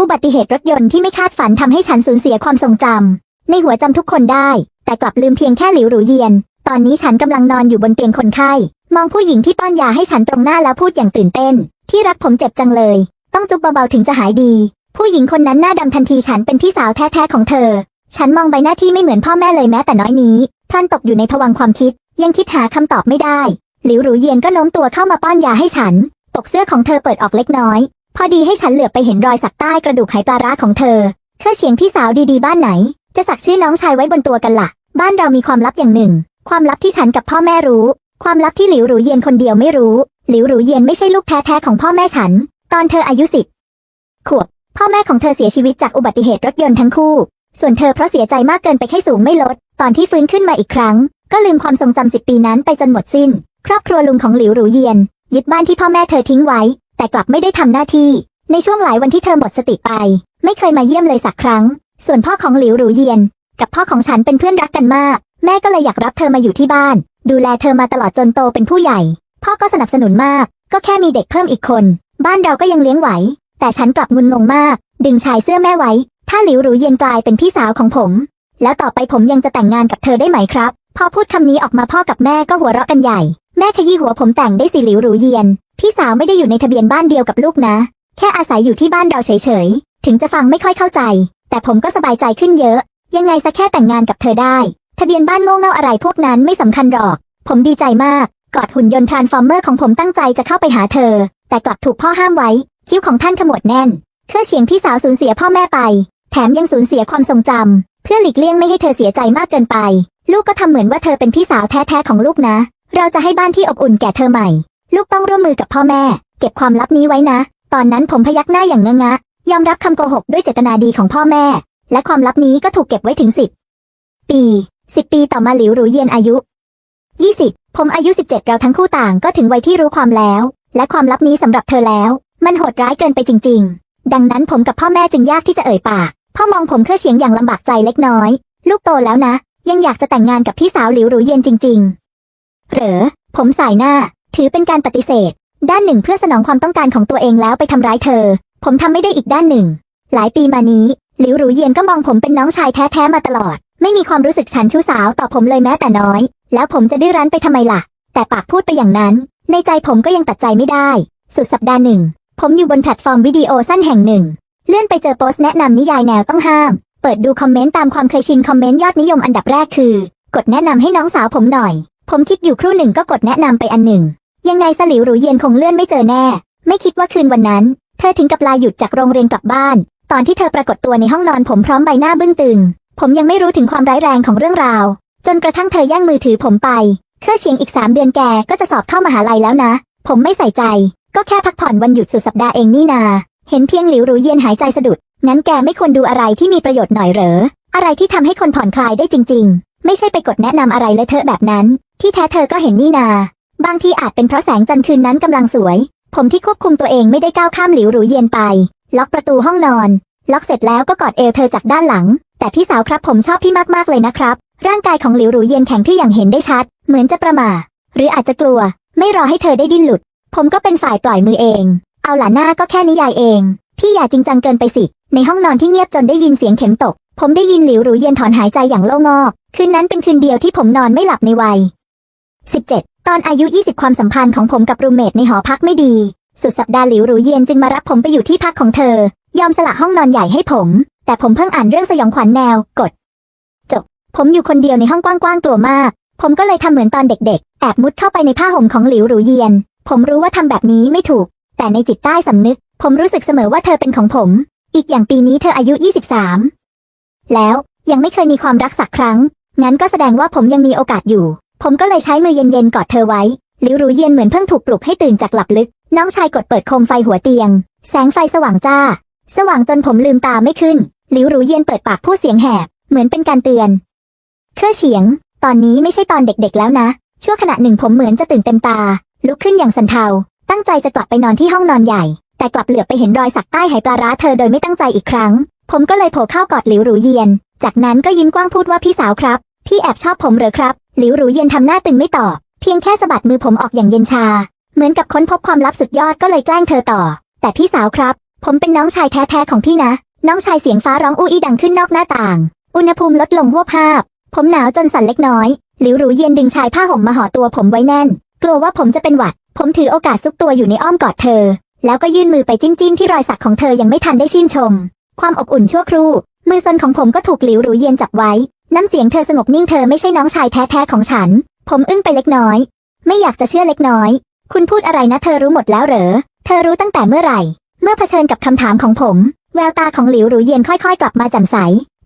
อุบัติเหตุรถยนต์ที่ไม่คาดฝันทำให้ฉันสูญเสียความทรงจำในหัวจำทุกคนได้ แต่กลับลืมเพียงแค่หลิวหรูเยียน ตอนนี้ฉันกำลังนอนอยู่บนเตียงคนไข้ มองผู้หญิงที่ป้อนยาให้ฉันตรงหน้าแล้วพูดอย่างตื่นเต้น ที่รักผมเจ็บจังเลย ต้องจุบเบาๆถึงจะหายดี ผู้หญิงคนนั้นหน้าดำทันทีฉันเป็นพี่สาวแท้ๆของเธอ ฉันมองใบหน้าที่ไม่เหมือนพ่อแม่เลยแม้แต่น้อยนี้พลันตกอยู่ในภวังค์ความคิด ยังคิดหาคำตอบไม่ได้ หลิวหรูเยียนก็โน้มตัวเข้ามาป้อนยาให้ฉัน ปกเสื้อของเธอเปิดออกเล็กน้อย พอดีให้ฉันเหลือบไปเห็นรอยสักใต้กระดูกไหปลาร้าของเธอเครือเฉียงพี่สาวดีๆ บ้านไหน จะสักชื่อน้องชายไว้บนตัวกันละ่ะ บ้านเรามีความลับอย่างหนึ่ง ความลับที่ฉันกับพ่อแม่รู้ ความลับที่หลิวหรูเยียนคนเดียวไม่รู้ หลิวหรูเยียนไม่ใช่ลูกแท้ๆของพ่อแม่ฉัน ตอนเธออายุสิบขวบ พ่อแม่ของเธอเสียชีวิตจากอุบัติเหตุรถยนต์ทั้งคู่ ส่วนเธอเพราะเสียใจมากเกินไปแค่สูงไม่ลด ตอนที่ฟื้นขึ้นมาอีกครั้ง ก็ลืมความทรงจำสิบปีนั้นไปจนหมดสิ้น ครอบครัวลุงของหลิวหรูเยียนยึดบ้านที่พ่อแม่เธอทิ้งไว้ แต่กลับไม่ได้ทำหน้าที่ ในช่วงหลายวันที่เธอหมดสติไป ไม่เคยมาเยี่ยมเลยสักครั้ง ส่วนพ่อของหลิวหรูเยียน กับพ่อของฉันเป็นเพื่อนรักกันมาก แม่ก็เลยอยากรับเธอมาอยู่ที่บ้าน ดูแลเธอมาตลอดจนโตเป็นผู้ใหญ่ พ่อก็สนับสนุนมาก ก็แค่มีเด็กเพิ่มอีกคน บ้านเราก็ยังเลี้ยงไหว แต่ฉันกลับงุนงงมาก ดึงชายเสื้อแม่ไว้ ถ้าหลิวหรูเย็นกลายเป็นพี่สาวของผม แล้วต่อไปผมยังจะแต่งงานกับเธอได้ไหมครับพอพูดคำนี้ออกมาพ่อกับแม่ก็หัวเราะกันใหญ่ แม่ขยี้หัวผมแต่งได้สิหลิวหรูเยียน พี่สาวไม่ได้อยู่ในทะเบียนบ้านเดียวกับลูกนะ แค่อาศัยอยู่ที่บ้านเราเฉยๆ ถึงจะฟังไม่ค่อยเข้าใจ แต่ผมก็สบายใจขึ้นเยอะ ยังไงสักแค่แต่งงานกับเธอได้ ทะเบียนบ้านโง่เง่าอะไรพวกนั้นไม่สำคัญหรอก ผมดีใจมาก กอดหุ่นยนต์ทรานส์ฟอร์เมอร์ของผมตั้งใจจะเข้าไปหาเธอ แต่กลับถูกพ่อห้ามไว้ คิ้วของท่านขมวดแน่น เครือเฉียงพี่สาวสูญเสียพ่อแม่ไป แถมยังสูญเสียความทรงจำเพื่อหลีกเลี่ยงไม่ให้เธอเสียใจมากเกินไป ลูกก็ทำเหมือนว่าเธอเป็นพี่สาวแท้ๆของลูกนะ เราจะให้บ้านที่อบอุ่นแก่เธอใหม่ ลูกต้องร่วมมือกับพ่อแม่ เก็บความลับนี้ไว้นะ ตอนนั้นผมพยักหน้าอย่างงะงะ ยอมรับคำโกหกด้วยเจตนาดีของพ่อแม่ และความลับนี้ก็ถูกเก็บไว้ถึงสิบปีสิบปีต่อมาหลิวหรูเยียนอายุยี่สิบผมอายุสิบเจ็ดเราทั้งคู่ต่างก็ถึงวัยที่รู้ความแล้ว และความลับนี้สำหรับเธอแล้ว มันโหดร้ายเกินไปจริง ๆ ดังนั้นผมกับพ่อแม่จึงยากที่จะเอ่ยปากพ่อมองผมเครื่อเฉียงอย่างลำบากใจเล็กน้อย ลูกโตแล้วนะ ยังอยากจะแต่งงานกับพี่สาวหลิวหรูเย็นจริง ๆ เหรอ ผมสายหน้า ถือเป็นการปฏิเสธ ด้านหนึ่งเพื่อสนองความต้องการของตัวเองแล้วไปทำร้ายเธอ ผมทำไม่ได้อีกด้านหนึ่ง หลายปีมานี้ หลิวหรูเย็นก็มองผมเป็นน้องชายแท้ๆมาตลอด ไม่มีความรู้สึกฉันชู้สาวต่อผมเลยแม้แต่น้อย แล้วผมจะดื้อรั้นไปทำไมล่ะ แต่ปากพูดไปอย่างนั้น ในใจผมก็ยังตัดใจไม่ได้ สุดสัปดาห์หนึ่ง ผมอยู่บนแพลตฟอร์มวิดีโอสั้นแห่งหนึ่ง เลื่อนไปเจอโพสต์แนะนำนิยายแนวต้องห้าม เปิดดูคอมเมนต์ตามความเคยชินคอมเมนต์ยอดนิยมอันดับแรกคือ กดแนะนำให้น้องสาวผมหน่อย ผมคิดอยู่ครู่หนึ่งก็กดแนะนำไปอันหนึ่ง ยังไงสลิวหรูเย็นคงเลื่อนไม่เจอแน่ ไม่คิดว่าคืนวันนั้น เธอถึงกับลาหยุดจากโรงเรียนกลับบ้าน ตอนที่เธอปรากฏตัวในห้องนอนผมพร้อมใบหน้าบึ้งตึง ผมยังไม่รู้ถึงความร้ายแรงของเรื่องราว จนกระทั่งเธอแย่งมือถือผมไป เครื่อเชียงอีกสามเดือนแกก็จะสอบเข้ามหาลัยแล้วนะ ผมไม่ใส่ใจ ก็แค่พักผ่อนวันหยุดสุดสัปดาห์เองนี่นา เห็นเพียงหลิวหรูเย็นหายใจสะดุด งั้นแกไม่ควรดูอะไรที่มีประโยชน์หน่อยเหรอ อะไรที่ทำให้คนผ่อนคลายได้จริง ๆ ไม่ใช่ไปกดแนะนำอะไรเลยเธอะแบบนั้น ที่แท้เธอก็เห็นนี่นา บางทีอาจเป็นเพราะแสงจันทร์คืนนั้นกำลังสวย ผมที่ควบคุมตัวเองไม่ได้ก้าวข้ามหลิวหรูเย็นไป ล็อกประตูห้องนอน ล็อกเสร็จแล้วก็กอดเอวเธอจากด้านหลัง แต่พี่สาวครับผมชอบพี่มากๆเลยนะครับ ร่างกายของหลิวหรูเย็นแข็งทื่ออย่างเห็นได้ชัด เหมือนจะประหม่าหรืออาจจะกลัว ไม่รอให้เธอได้ดิ้นหลุด ผมก็เป็นฝ่ายปล่อยมือเอง เอาหล่ะหน้าก็แค่นิยายเอง พี่อย่าจริงจังเกินไปสิ ในห้องนอนที่เงียบจนได้ยินเสียงเข็มตก ผมได้ยินหลิวหรูเย็นถอนหายใจอย่างโล่งอก คืนนั้นเป็นคืนเดียวที่ผมนอนไม่หลับในวัย 17 ตอนอายุ 20 ความสัมพันธ์ของผมกับรูเมทในหอพักไม่ดี สุดสัปดาห์หลิวหรูเย็นจึงมารับผมไปอยู่ที่พักของเธอ ยอมสละห้องนอนใหญ่ให้ผม แต่ผมเพิ่งอ่านเรื่องสยองขวัญแนว กด จบ ผมอยู่คนเดียวในห้องกว้างๆกลัวมาก ผมก็เลยทำเหมือนตอนเด็ก ๆ แอบมุดเข้าไปในผ้าห่มของหลิวหรูเยียนผมรู้ว่าทำแบบนี้ไม่ถูก แต่ในจิตใต้สำนึก ผมรู้สึกเสมอว่าเธอเป็นของผม อีกอย่างปีนี้เธออายุ 23 แล้วยังไม่เคยมีความรักสักครั้ง งั้นก็แสดงว่าผมยังมีโอกาสอยู่ ผมก็เลยใช้มือเย็นๆกอดเธอไว้ลิวรู้เย็นเหมือนเพิ่งถูกปลุกให้ตื่นจากหลับลึก น้องชายกดเปิดโคมไฟหัวเตียง แสงไฟสว่างจ้า สว่างจนผมลืมตาไม่ขึ้นลิวรู้เย็นเปิดปากพูดเสียงแหบ เหมือนเป็นการเตือน เครื่อเฉียง ตอนนี้ไม่ใช่ตอนเด็กๆแล้วนะ ชั่วขณะหนึ่งผมเหมือนจะตื่นเต็มตา ลุกขึ้นอย่างสันเทา ตั้งใจจะกลับไปนอนที่ห้องนอนใหญ่ แต่กลับเหลือไปเห็นรอยสักใต้ไหปลาร้าเธอโดยไม่ตั้งใจอีกครั้ง ผมก็เลยโผล่เข้ากอดหลิวหรูเยียน จากนั้นก็ยิ้มกว้างพูดว่าพี่สาวครับ พี่แอบชอบผมเหรอครับ หลิวหรูเยียนทำหน้าตึงไม่ตอบ เพียงแค่สะบัดมือผมออกอย่างเย็นชา เหมือนกับค้นพบความลับสุดยอดก็เลยแกล้งเธอต่อ แต่พี่สาวครับ ผมเป็นน้องชายแท้ๆของพี่นะ น้องชายเสียงฟ้าร้องอู้อี้ดังขึ้นนอกหน้าต่าง อุณหภูมิลดลงหัวภาพ ผมหนาวจนสั่นเล็กน้อย หลิวหรูเย็นดึงชายผ้าห่มมาห่อตัวผมไว้แน่น กลัวว่าผมจะเป็นหวัด ผมถือโอกาสซุกตัวอยู่ในอ้อมกอดเธอ แล้วก็ยื่นมือไปจิ้มจิ้มที่รอยสักของเธอยังไม่ทันได้ชื่นชม ความอบอุ่นชั่วครู่ มือซนของผมก็ถูกหลิวหรูเย็นจับไว้ น้ำเสียงเธอสงบนิ่งเธอไม่ใช่น้องชายแท้ๆของฉัน ผมอึ้งไปเล็กน้อย ไม่อยากจะเชื่อเล็กน้อย คุณพูดอะไรนะเธอรู้หมดแล้วเหรอ เธอรู้ตั้งแต่เมื่อไหร่ เมื่อเผชิญกับคำถามของผม แววตาของหลิวหรูเย็นค่อยๆ กลับมาแจ่มใส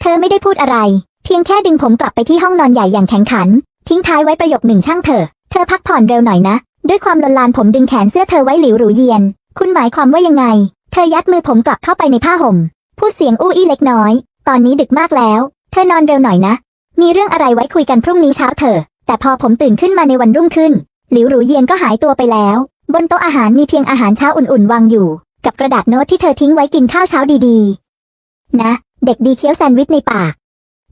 เธอไม่ได้พูดอะไร เพียงแค่ดึงผมกลับไปที่ห้องนอนใหญ่อย่างแข็งขัน ทิ้งท้ายไว้ประโยคหนึ่งช่างเถอะเธอพักผ่อนเร็วหน่อยนะ ด้วยความลนลานผมดึงแขนเสื้อเธอไว้หลิวหรูเย็น คุณหมายความว่ายังไง เธอยัดมือผมกลับเข้าไปในผ้าห่ม พูดเสียงอู้อี้เล็กน้อย ตอนนี้ดึกมากแล้ว เธอนอนเร็วหน่อยนะ มีเรื่องอะไรไว้คุยกันพรุ่งนี้เช้าเถอะ แต่พอผมตื่นขึ้นมาในวันรุ่งขึ้น หลิวหรูเย็นก็หายตัวไปแล้ว บนโต๊ะอาหารมีเพียงอาหารเช้าอุ่นๆวางอยู่ กับกระดาษโน้ตที่เธอทิ้งไว้กินข้าวเช้าดีๆ นะ เด็กดีเคี้ยวแซนด์วิชในปาก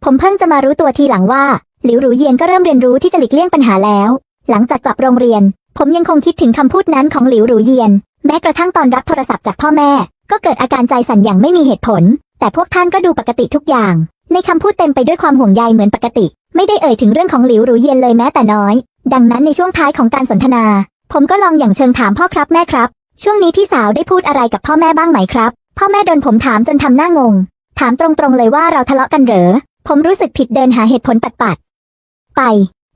ผมเพิ่งจะมารู้ตัวทีหลังว่า หลิวหรูเย็นก็เริ่มเรียนรู้ที่จะหลีกเลี่ยงปัญหาแล้ว หลังจากกลับโรงเรียน ผมยังคงคิดถึงคำพูดนั้นของหลิวหรูเย็นแม้กระทั่งตอนรับโทรศัพท์จากพ่อแม่ ก็เกิดอาการใจสั่นอย่างไม่มีเหตุผล แต่พวกท่านก็ดูปกติทุกอย่าง ในคำพูดเต็มไปด้วยความห่วงใยเหมือนปกติ ไม่ได้เอ่ยถึงเรื่องของหลิวหรูเย็นเลยแม้แต่น้อย ดังนั้นในช่วงท้ายของการสนทนา ผมก็ลองอย่างเชิงถามพ่อครับแม่ครับ ช่วงนี้พี่สาวได้พูดอะไรกับพ่อแม่บ้างไหมครับ พ่อแม่โดนผมถามจนทำหน้างง ถามตรงๆเลยว่าเราทะเลาะกันเหรอ ผมรู้สึกผิดเดินหาเหตุผลปัดๆไป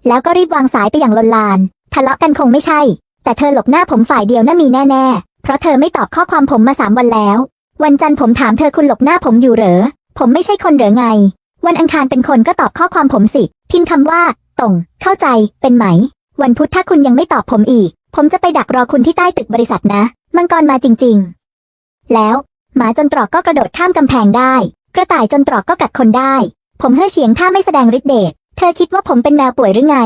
แล้วก็รีบวางสายไปอย่างลนลาน ทะเลาะกันคงไม่ใช่ แต่เธอหลบหน้าผมฝ่ายเดียวน่ามีแน่ๆ เพราะเธอไม่ตอบข้อความผมมาสามวันแล้ว วันจันทร์ผมถามเธอคุณหลบหน้าผมอยู่เหรอ ผมไม่ใช่คนเหรอไง วันอังคารเป็นคนก็ตอบข้อความผมสิ พิมพ์คำว่าตรงเข้าใจ เป็นไหม วันพุธถ้าคุณยังไม่ตอบผมอีก ผมจะไปดักรอคุณที่ใต้ตึกบริษัทนะ มังกรมาจริง ๆ แล้ว หมาจนตรอกก็กระโดดข้ามกำแพงได้ กระต่ายจนตรอกก็กัดคนได้ ผมเฮ่อเฉียงถ้าไม่แสดงฤทธิ์เดช เธอคิดว่าผมเป็นแมวป่วยหรือไง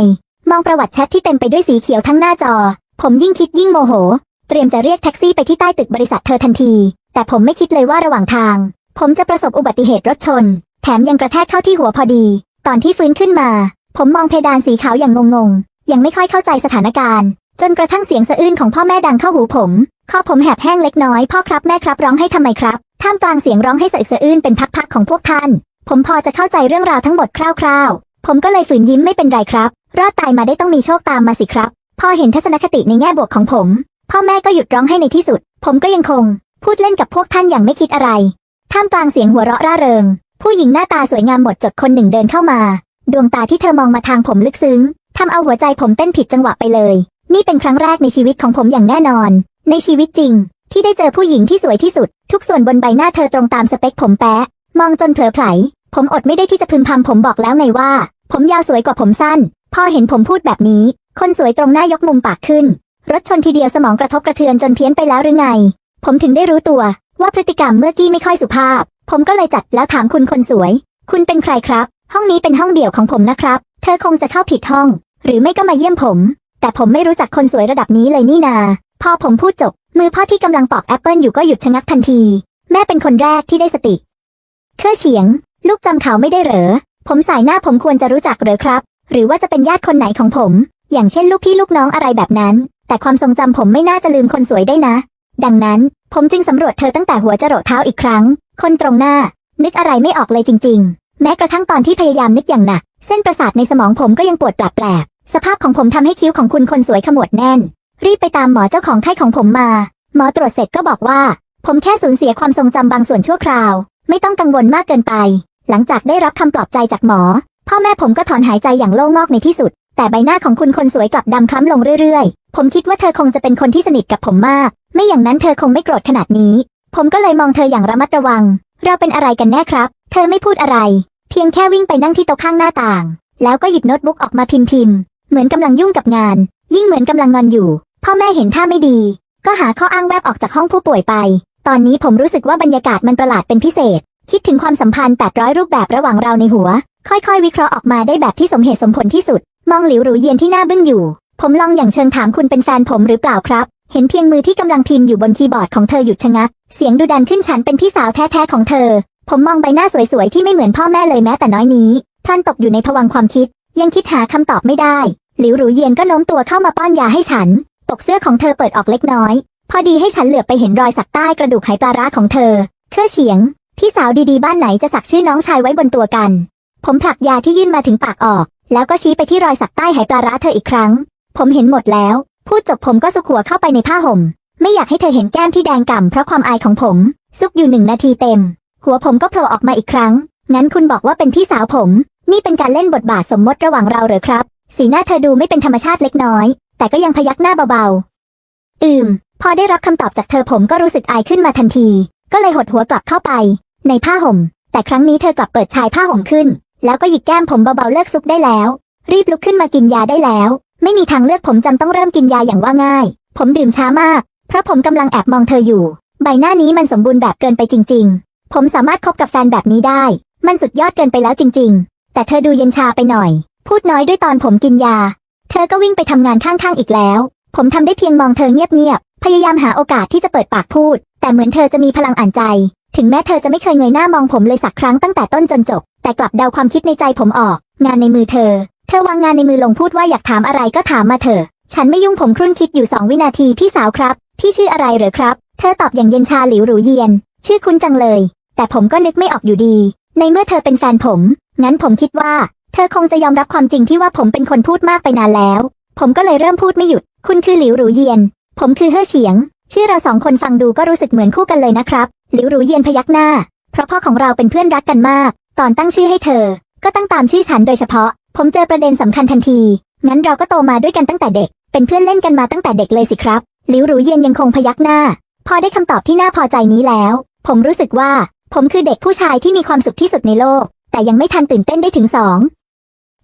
มองประวัติแชทที่เต็มไปด้วยสีเขียวทั้งหน้าจอ ผมยิ่งคิดยิ่งโมโห เตรียมจะเรียกแท็กซี่ไปที่ใต้ตึกบริษัทเธอทันที แต่ผมไม่คิดเลยว่าระหว่างทาง ผมจะประสบอุบัติเหตุรถชน แถมยังกระแทกเข้าที่หัวพอดี ตอนที่ฟื้นขึ้นมา ผมมองเพดานสีขาวอย่างงงๆ ยังไม่ค่อยเข้าใจสถานการณ์ จนกระทั่งเสียงสะอื้นของพ่อแม่ดังเข้าหูผมข้อผมแหบแห้งเล็กน้อยพ่อครับแม่ครับร้องให้ทำไมครับท่ามกลางเสียงร้องให้สะอึกสะอื้นเป็นพักๆของพวกท่าน ผมพอจะเข้าใจเรื่องราวทั้งหมดคร่าวๆ ผมก็เลยฝืนยิ้มไม่เป็นไรครับ รอดตายมาได้ต้องมีโชคตามมาสิครับ พอเห็นทัศนคติในแง่บวกของผม พ่อแม่ก็หยุดร้องให้ในที่สุด ผมก็ยังคง พูดเล่นกับพวกท่านอย่างไม่คิดอะไร ท่ามกลางเสียงหัวเราะร่าเริง ผู้หญิงหน้าตาสวยงามหมดจดคนหนึ่งเดินเข้ามา ดวงตาที่เธอมองมาทางผมลึกซึ้งทำเอาหัวใจผมเต้นผิดจังหวะไปเลย นี่เป็นครั้งแรกในชีวิตของผมอย่างแน่นอน ในชีวิตจริง ที่ได้เจอผู้หญิงที่สวยที่สุด ทุกส่วนบนใบหน้าเธอตรงตามสเปคผมแปะมองจนเผลอไผล ผมอดไม่ได้ที่จะพึมพำผมบอกแล้วไงว่า ผมยาวสวยกว่าผมสั้น พอเห็นผมพูดแบบนี้ คนสวยตรงหน้ายกมุมปากขึ้น รถชนทีเดียวสมองกระทบกระเทือนจนเพี้ยนไปแล้วหรือไง ผมถึงได้รู้ตัวว่าพฤติกรรมเมื่อกี้ไม่ค่อยสุภาพ ผมก็เลยจัดแล้วถามคุณคนสวย คุณเป็นใครครับ ห้องนี้เป็นห้องเดี่ยวของผมนะครับ เธอคงจะเข้าผิดห้อง หรือไม่ก็มาเยี่ยมผม แต่ผมไม่รู้จักคนสวยระดับนี้เลยนี่นา พอผมพูดจบ มือพ่อที่กำลังปอกแอปเปิลอยู่ก็หยุดชะงักทันที แม่เป็นคนแรกที่ได้สติ เครือเฉียง ลูกจำเขาไม่ได้เหรอ ผมสายหน้าผมควรจะรู้จักเหรอครับ หรือว่าจะเป็นญาติคนไหนของผม อย่างเช่นลูกพี่ลูกน้องอะไรแบบนั้น แต่ความทรงจำผมไม่น่าจะลืมคนสวยได้นะ ดังนั้นผมจึงสำรวจเธอตั้งแต่หัวจรดเท้าอีกครั้ง คนตรงหน้า นึกอะไรไม่ออกเลยจริง ๆ แม้กระทั่งตอนที่พยายามนึกอย่างหนัก เส้นประสาทในสมองผมก็ยังปวดแปลกๆสภาพของผมทำให้คิ้วของคุณคนสวยขมวดแน่น รีบไปตามหมอเจ้าของไข้ของผมมา หมอตรวจเสร็จก็บอกว่า ผมแค่สูญเสียความทรงจำบางส่วนชั่วคราว ไม่ต้องกังวลมากเกินไป หลังจากได้รับคำปลอบใจจากหมอ พ่อแม่ผมก็ถอนหายใจอย่างโล่งอกในที่สุด แต่ใบหน้าของคุณคนสวยกลับดำคล้ำลงเรื่อยๆ ผมคิดว่าเธอคงจะเป็นคนที่สนิทกับผมมาก ไม่อย่างนั้นเธอคงไม่โกรธขนาดนี้ ผมก็เลยมองเธออย่างระมัดระวัง เราเป็นอะไรกันแน่ครับ เธอไม่พูดอะไร เพียงแค่วิ่งไปนั่งที่โต๊ะข้างหน้าต่าง แล้วก็หยิบโน้ตบุ๊กออกมาพิมพ์พิมพ์เหมือนกำลังยุ่งกับงาน ยิ่งเหมือนกำลังงอนอยู่ พ่อแม่เห็นท่าไม่ดี ก็หาข้ออ้างแวบออกจากห้องผู้ป่วยไป ตอนนี้ผมรู้สึกว่าบรรยากาศมันประหลาดเป็นพิเศษ คิดถึงความสัมพันธ์ 800 รูปแบบระหว่างเราในหัว ค่อยๆ วิเคราะห์ออกมาได้แบบที่สมเหตุสมผลที่สุด มองหลิวหรูเยียนที่หน้าบึ้งอยู่ ผมลองอย่างเชิงถามคุณเป็นแฟนผมหรือเปล่าครับ เห็นเพียงมือที่กำลังพิมพ์อยู่บนคีย์บอร์ดของเธอหยุดชะงัก เสียงดุดันขึ้นฉันเป็นพี่สาวแท้ๆของเธอ ผมมองใบหน้าสวยๆที่ไม่เหมือนพ่อแม่เลยแม้แต่น้อยนี้พลันตกอยู่ในภวังค์ความคิด ยังคิดหาคำตอบไม่ได้ หลิวหรูเยียนก็โน้มตัวเข้ามาป้อนยาให้ฉัน ปกเสื้อของเธอเปิดออกเล็กน้อย พอดีให้ฉันเหลือบไปเห็นรอยสักใต้กระดูกไหปลาร้าของเธอ เครื่อเฉียง พี่สาวดีๆบ้านไหนจะสักชื่อน้องชายไว้บนตัวกัน ผมผลักยาที่ยื่นมาถึงปากออก แล้วก็ชี้ไปที่รอยสักใต้ไหปลาร้าเธออีกครั้ง ผมเห็นหมดแล้ว พูดจบผมก็สุกหัวเข้าไปในผ้าห่ม ไม่อยากให้เธอเห็นแก้มที่แดงก่ำเพราะความอายของผม ซุกอยู่หนึ่งนาทีเต็ม หัวผมก็โผล่ออกมาอีกครั้ง งั้นคุณบอกว่าเป็นพี่สาวผม นี่เป็นการเล่นบทบาทสมมติระหว่างเราเหรอครับ สีหน้าเธอดูไม่เป็นธรรมชาติเล็กน้อย แต่ก็ยังพยักหน้าเบาๆ อืม พอได้รับคำตอบจากเธอผมก็รู้สึกอายขึ้นมาทันที ก็เลยหดหัวกลับเข้าไป ในผ้าห่ม แต่ครั้งนี้เธอกลับเปิดชายผ้าห่มขึ้น แล้วก็หยิกแก้มผมเบาๆเลิกซุกได้แล้ว รีบลุกขึ้นมากินยาได้แล้ว ไม่มีทางเลือกผมจำต้องเริ่มกินยาอย่างว่าง่าย ผมดื่มช้ามาก เพราะผมกำลังแอบมองเธออยู่ ใบหน้านี้มันสมบูรณ์แบบเกินไปจริง ๆ ผมสามารถคบกับแฟนแบบนี้ได้ มันสุดยอดเกินไปแล้วจริง ๆ แต่เธอดูเย็นชาไปหน่อย พูดน้อยด้วยตอนผมกินยา เธอก็วิ่งไปทำงานข้างๆอีกแล้ว ผมทำได้เพียงมองเธอเงียบๆพยายามหาโอกาสที่จะเปิดปากพูด แต่เหมือนเธอจะมีพลังอ่านใจ ถึงแม้เธอจะไม่เคยเงยหน้ามองผมเลยสักครั้งตั้งแต่ต้นจนจบ แต่กลับเดาความคิดในใจผมออก งานในมือเธอ เธอวางงานในมือลงพูดว่าอยากถามอะไรก็ถามมาเถอะ ฉันไม่ยุ่งผมครุ่นคิดอยู่สองวินาทีพี่สาวครับ พี่ชื่ออะไรเหรอครับ เธอตอบอย่างเย็นชาหลิวหรูเยียนชื่อคุ้นจังเลย แต่ผมก็นึกไม่ออกอยู่ดี ในเมื่อเธอเป็นแฟนผม งั้นผมคิดว่า เธอคงจะยอมรับความจริงที่ว่าผมเป็นคนพูดมากไปนานแล้ว ผมก็เลยเริ่มพูดไม่หยุด คุณคือหลิวหรูเยียนผมคือเฮ่อเฉียง ชื่อเราสองคนฟังดูก็รู้สึกเหมือนคู่กันเลยนะครับ หลิวหรูเยียนพยักหน้า เพราะพ่อของเราเป็นเพื่อนรักกันมาก ตอนตั้งชื่อให้เธอ ก็ตั้งตามชื่อฉันโดยเฉพาะ ผมเจอประเด็นสำคัญทันที งั้นเราก็โตมาด้วยกันตั้งแต่เด็ก เป็นเพื่อนเล่นกันมาตั้งแต่เด็กเลยสิครับ หลิวหรูเยียนยังคงพยักหน้า พอได้คำตอบที่น่าพอใจนี้แล้ว ผมรู้สึกว่า ผมคือเด็กผู้ชายที่มีความสุขที่สุดในโลก แต่ยังไม่ทันตื่นเต้นได้ถึงสอง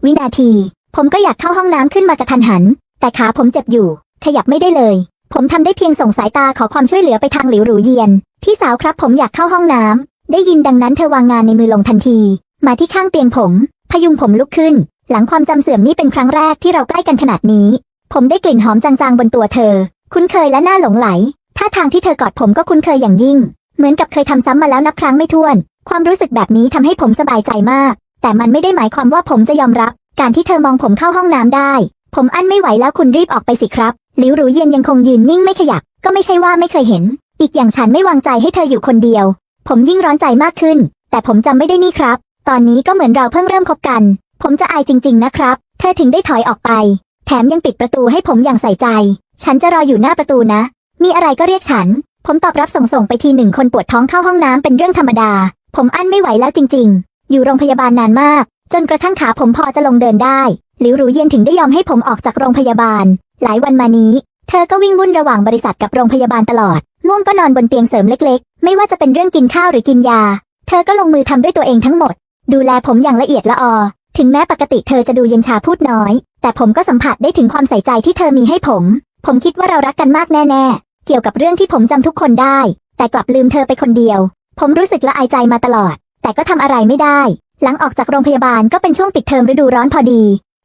วินาที ผมก็อยากเข้าห้องน้ำขึ้นมากระทันหัน แต่ขาผมเจ็บอยู่ ขยับไม่ได้เลย ผมทำได้เพียงส่งสายตาขอความช่วยเหลือไปทางหลิวหรูเยียนพี่สาวครับผมอยากเข้าห้องน้ำ ได้ยินดังนั้นเธอวางงานในมือลงทันที มาที่ข้างเตียงผม พยุงผมลุกขึ้น หลังความจำเสื่อมนี่เป็นครั้งแรกที่เราใกล้กันขนาดนี้ ผมได้กลิ่นหอมจางๆบนตัวเธอ คุ้นเคยและน่าหลงไหลท่าทางที่เธอกอดผมก็คุ้นเคยอย่างยิ่ง เหมือนกับเคยทำซ้ำมาแล้วนับครั้งไม่ถ้วน ความรู้สึกแบบนี้ทำให้ผมสบายใจมาก แต่มันไม่ได้หมายความว่าผมจะยอมรับ การที่เธอมองผมเข้าห้องน้ำได้ ผมอั้นไม่ไหวแล้วคุณรีบออกไปสิครับหลิวหรูเย็นยังคงยืนนิ่งไม่ขยับ ก็ไม่ใช่ว่าไม่เคยเห็น อีกอย่างฉันไม่วางใจให้เธออยู่คนเดียว ผมยิ่งร้อนใจมากขึ้น แต่ผมจำไม่ได้นี่ครับ ตอนนี้ก็เหมือนเราเพิ่งเริ่มคบกัน ผมจะอายจริง ๆ นะครับ เธอถึงได้ถอยออกไป แถมยังปิดประตูให้ผมอย่างใส่ใจ ฉันจะรออยู่หน้าประตูนะ มีอะไรก็เรียกฉัน ผมตอบรับส่งส่งๆไปทีหนึ่งคนปวดท้องเข้าห้องน้ำเป็นเรื่องธรรมดา ผมอั้นไม่ไหวแล้วจริง ๆ อยู่โรงพยาบาลนานมาก จนกระทั่งขาผมพอจะลงเดินได้ หลิวหรูเย็นถึงได้ยอมให้ผมออกจากโรงพยาบาล หลายวันมานี้ เธอก็วิ่งวุ่นระหว่างบริษัทกับโรงพยาบาลตลอด ง่วงก็นอนบนเตียงเสริมเล็กๆ ไม่ว่าจะเป็นเรื่องกินข้าวหรือกินยา เธอก็ลงมือทำด้วยตัวเองทั้งหมด ดูแลผมอย่างละเอียดละออ ถึงแม้ปกติเธอจะดูเย็นชาพูดน้อย แต่ผมก็สัมผัสได้ถึงความใส่ใจที่เธอมีให้ผม ผมคิดว่าเรารักกันมากแน่ๆ เกี่ยวกับเรื่องที่ผมจำทุกคนได้ แต่กลับลืมเธอไปคนเดียว ผมรู้สึกละอายใจมาตลอด แต่ก็ทำอะไรไม่ได้ หลังออกจากโรงพยาบาลก็เป็นช่วงปิดเทอมฤดูร้อนพอดี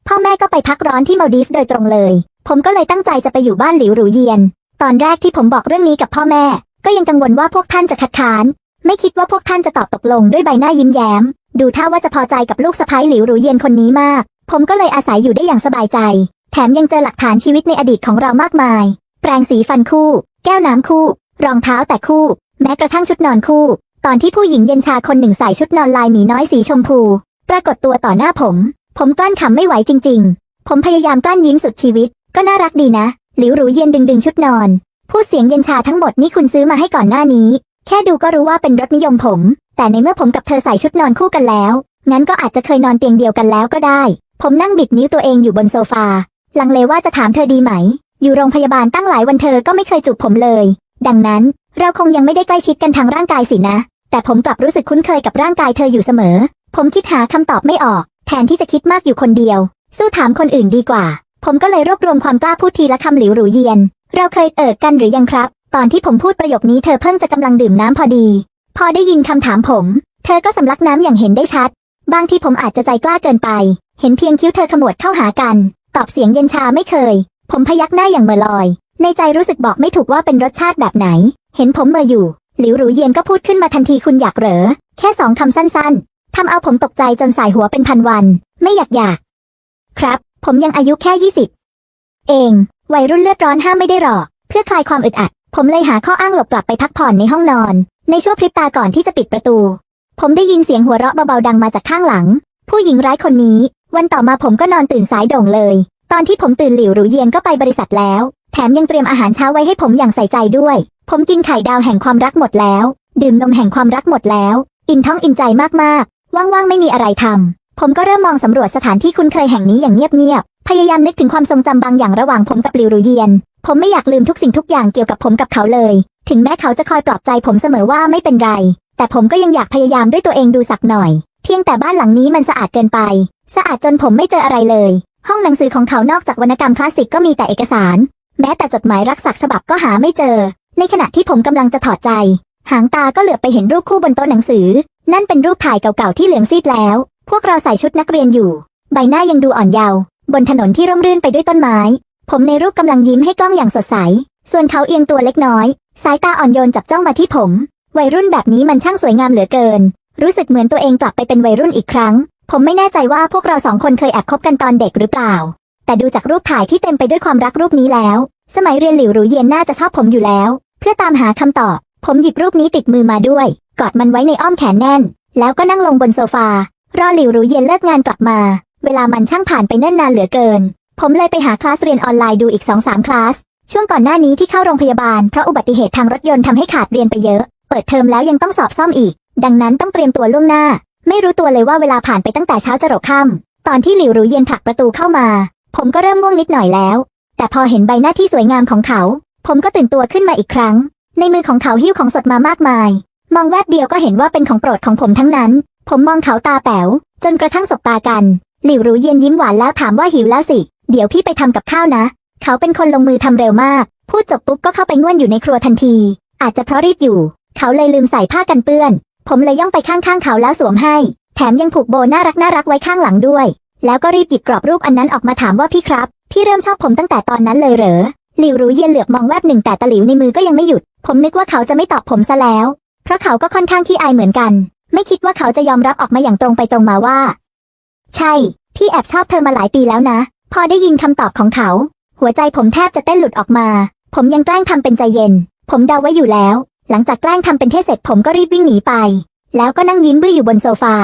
พ่อแม่ก็ไปพักร้อนที่มาลดีฟส์โดยตรงเลย ผมก็เลยตั้งใจจะไปอยู่บ้านหลิวหรูเยียน ตอนแรกที่ผมบอกเรื่องนี้กับพ่อแม่ ก็ยังกังวลว่าพวกท่านจะคัดค้าน ไม่คิดว่าพวกท่านจะตอบตกลงด้วยใบหน้ายิ้มแย้ม ดูท่าว่าจะพอใจกับลูกสะใภ้หลิวหรูเยียนคนนี้มาก ผมก็เลยอาศัยอยู่ได้อย่างสบายใจ แถมยังเจอหลักฐานชีวิตในอดีตของเรามากมาย แปรงสีฟันคู่ แก้วน้ำคู่ รองเท้าแต่คู่ แม้กระทั่งชุดนอนคู่ ตอนที่ผู้หญิงเย็นชาคนหนึ่งใส่ชุดนอนลายหมีน้อยสีชมพู ปรากฏตัวต่อหน้าผม ผมกลั้นขำไม่ไหวจริง ๆ ผมพยายามกลั้นยิ้มสุดชีวิต ก็น่ารักดีนะ หลิวหรูเย็นดึงดึงชุดนอน พูดเสียงเย็นชาทั้งหมดนี่คุณซื้อมาให้ก่อนหน้านี้ แค่ดูก็รู้ว่าเป็นรสนิยมผม แต่ในเมื่อผมกับเธอใส่ชุดนอนคู่กันแล้วงั้นก็อาจจะเคยนอนเตียงเดียวกันแล้วก็ได้ ผมนั่งบิดนิ้วตัวเองอยู่บนโซฟา ลังเลว่าจะถามเธอดีไหม อยู่โรงพยาบาลตั้งหลายวันเธอก็ไม่เคยจูบผมเลย ดังนั้นเราคงยังไม่ได้ใกล้ชิดกันทางร่างกายสินะ แต่ผมกลับรู้สึกคุ้นเคยกับร่างกายเธออยู่เสมอ ผมคิดหาคำตอบไม่ออก แทนที่จะคิดมากอยู่คนเดียว สู้ถามคนอื่นดีกว่า ผมก็เลยรวบรวมความกล้าพูดทีละคำหลิวหรูเยียน เราเคยเอิดกันหรือยังครับ ตอนที่ผมพูดประโยคนี้เธอเพิ่งจะกำลังดื่มน้ำพอดี พอได้ยินคำถามผม เธอก็สำลักน้ำอย่างเห็นได้ชัด บางที่ผมอาจจะใจกล้าเกินไป เห็นเพียงคิ้วเธอขมวดเข้าหากัน ตอบเสียงเย็นชาไม่เคย ผมพยักหน้าอย่างเมื่อลอย ในใจรู้สึกบอกไม่ถูกว่าเป็นรสชาติแบบไหน เห็นผมเมื่ออยู่ หลิวหรูเยียนก็พูดขึ้นมาทันทีคุณอยากเหรอ แค่สองคำสั้นๆทำเอาผมตกใจจนสายหัวเป็นพันวัน ไม่อยากอยาก ครับ ผมยังอายุแค่ยี่สิบเอง วัยรุ่นเลือดร้อนห้ามไม่ได้หรอก เพื่อคลายความอึดอัด ผมเลยหาข้ออ้างหลบกลับไปพักผ่อนในห้องนอน ในช่วงพริบตาก่อนที่จะปิดประตู ผมได้ยินเสียงหัวเราะเบาๆดังมาจากข้างหลัง ผู้หญิงร้ายคนนี้ วันต่อมาผมก็นอนตื่นสายโด่งเลย ตอนที่ผมตื่นหลิวหรูเยียนก็ไปบริษัทแล้ว แถมยังเตรียมอาหารเช้าไว้ให้ผมอย่างใส่ใจด้วย ผมกินไข่ดาวแห่งความรักหมดแล้ว ดื่มนมแห่งความรักหมดแล้ว อิ่มท้องอิ่มใจมากๆ ว่างๆไม่มีอะไรทำ ผมก็เริ่มมองสำรวจสถานที่คุ้นเคยแห่งนี้อย่างเงียบๆ พยายามนึกถึงความทรงจำบางอย่างระหว่างผมกับหลิวรูเยียน ผมไม่อยากลืมทุกสิ่งทุกอย่างเกี่ยวกับผมกับเขาเลย ถึงแม้เขาจะคอยปลอบใจผมเสมอว่าไม่เป็นไร แต่ผมก็ยังอยากพยายามด้วยตัวเองดูสักหน่อย เพียงแต่บ้านหลังนี้มันสะอาดเกินไป สะอาดจนผมไม่เจออะไรเลย ห้องหนังสือของเขานอกจากวรรณกรรมคลาสสิกก็มีแต่เอกสาร แม้แต่จดหมายรักสักฉบับก็หาไม่เจอ ในขณะที่ผมกำลังจะถอดใจ หางตาก็เหลือบไปเห็นรูปคู่บนโต๊ะหนังสือ นั่นเป็นรูปถ่ายเก่าๆที่เหลืองซีดแล้ว พวกเราใส่ชุดนักเรียนอยู่ ใบหน้ายังดูอ่อนเยาว์บนถนนที่ร่มรื่นไปด้วยต้นไม้ ผมในรูปกำลังยิ้มให้กล้องอย่างสดใส ส่วนเขาเอียงตัวเล็กน้อย สายตาอ่อนโยนจับจ้องมาที่ผม วัยรุ่นแบบนี้มันช่างสวยงามเหลือเกิน รู้สึกเหมือนตัวเองกลับไปเป็นวัยรุ่นอีกครั้ง ผมไม่แน่ใจว่าพวกเราสองคนเคยแอบคบกันตอนเด็กหรือเปล่า แต่ดูจากรูปถ่ายที่เต็มไปด้วยความรักรูปนี้แล้ว สมัยเรียนหลิวหรูเย็นน่าจะชอบผมอยู่แล้ว เพื่อตามหาคำตอบ ผมหยิบรูปนี้ติดมือมาด้วย กอดมันไว้ในอ้อมแขนแน่น แล้วก็นั่งลงบนโซฟา รอหลิวหรูเย็นเลิกงานกลับมา เวลามันช่างผ่านไปเนิ่นนานเหลือเกิน ผมเลยไปหาคลาสเรียนออนไลน์ดูอีก2องสามคลาส ช่วงก่อนหน้านี้ที่เข้าโรงพยาบาลเพราะอุบัติเหตุทางรถยนต์ทำให้ขาดเรียนไปเยอะ เปิดเทอมแล้วยังต้องสอบซ่อมอีก ดังนั้นต้องเตรียมตัวล่วงหน้า ไม่รู้ตัวเลยว่าเวลาผ่านไปตั้งแต่เช้าจรดค่ำตอนที่หลิวหรูเย็นผลักประตูเข้ามา ผมก็เริ่มง่วงนิดหน่อยแล้ว แต่พอเห็นใบหน้าที่สวยงามของเขา ผมก็ตื่นตัวขึ้นมาอีกครั้ง ในมือของเขาหิ้วของสดมามากมาย มองแวบเดียวก็เห็นว่าเป็นของโปรดของผมทั้งนั้น ผมมองเขาตาแป๋ว จนกระทั่งสบตากัน หลิวหรูเย็นยิ้มหวานแล้วถามว่าหิวแล้วสิ เดี๋ยวพี่ไปทำกับข้าวนะ เขาเป็นคนลงมือทำเร็วมาก พูดจบปุ๊บก็เข้าไปง่วนอยู่ในครัวทันที อาจจะเพราะรีบอยู่ เขาเลยลืมใส่ผ้ากันเปื้อน ผมเลยย่องไปข้างๆเขาแล้วสวมให้ แถมยังผูกโบน่ารักน่ารักไว้ข้างหลังด้วย แล้วก็รีบหยิบกรอบรูปอันนั้นออกมาถามว่าพี่ครับ พี่เริ่มชอบผมตั้งแต่ตอนนั้นเลยเหรอ หลิวรู้เย็นเหลือบมองแวบหนึ่งแต่ตะหลิวในมือก็ยังไม่หยุด ผมนึกว่าเขาจะไม่ตอบผมซะแล้ว เพราะเขาก็ค่อนข้างขี้อายเหมือนกัน ไม่คิดว่าเขาจะยอมรับออกมาอย่างตรงไปตรงมาว่า ใช่ พี่แอบชอบเธอมาหลายปีแล้วนะ พอได้ยินคำตอบของเขา หัวใจผมแทบจะเต้นหลุดออกมา ผมยังแกล้งทำเป็นใจเย็น ผมเดาไว้อยู่แล้ว หลังจากแกล้งทำเป็นเทเสร็จผมก็รีบวิ่งหนีไป แล้วก็นั่งยิ้มบื้ออยู่บนโซฟา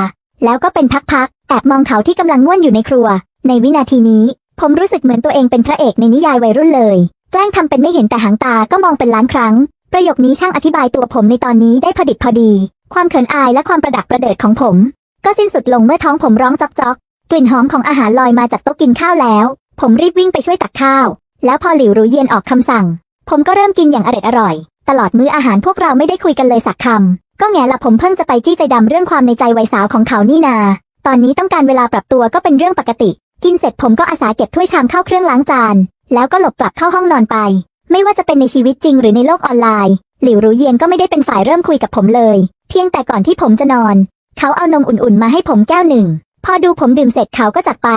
แล้วก็เป็นพักๆ แอบมองเขาที่กำลังง่วนอยู่ในครัว ในวินาทีนี้ ผมรู้สึกเหมือนตัวเองเป็นพระเอกในนิยายวัยรุ่นเลย แกล้งทำเป็นไม่เห็นแต่หางตาก็มองเป็นล้านครั้ง ประโยคนี้ช่างอธิบายตัวผมในตอนนี้ได้พอดิบพอดี ความเขินอายและความประดักประเดิดของผม ก็สิ้นสุดลงเมื่อท้องผมร้องจอกจอกกลิ่นหอมของอาหารลอยมาจากโต๊ะกินข้าวแล้ว ผมรีบวิ่งไปช่วยตักข้าว แล้วพอหลิวรู้เย็นออกคำสั่ง ผมก็เริ่มกินอย่างอร็ดอร่อย ตลอดมื้ออาหารพวกเราไม่ได้คุยกันเลยสักคำก็แง่ละผมเพิ่งจะไปจี้ใจดำเรื่องความในใจวัยสาวของเขานี่นา ตอนนี้ต้องการเวลาปรับตัวก็เป็นเรื่องปกติ กินเสร็จผมก็อาสาเก็บถ้วยชามเข้าเครื่องล้างจาน แล้วก็หลบกลับเข้าห้องนอนไป ไม่ว่าจะเป็นในชีวิตจริงหรือในโลกออนไลน์ หลิวรู้เย็นก็ไม่ได้เป็นฝ่ายเริ่มคุยกับผมเลย เพียงแต่ก่อนที่ผมจะนอน เขาเอานมอุ่นๆมาให้ผมแก้วหนึ่ง พอดูผมดื่มเสร็จเขาก็จากไป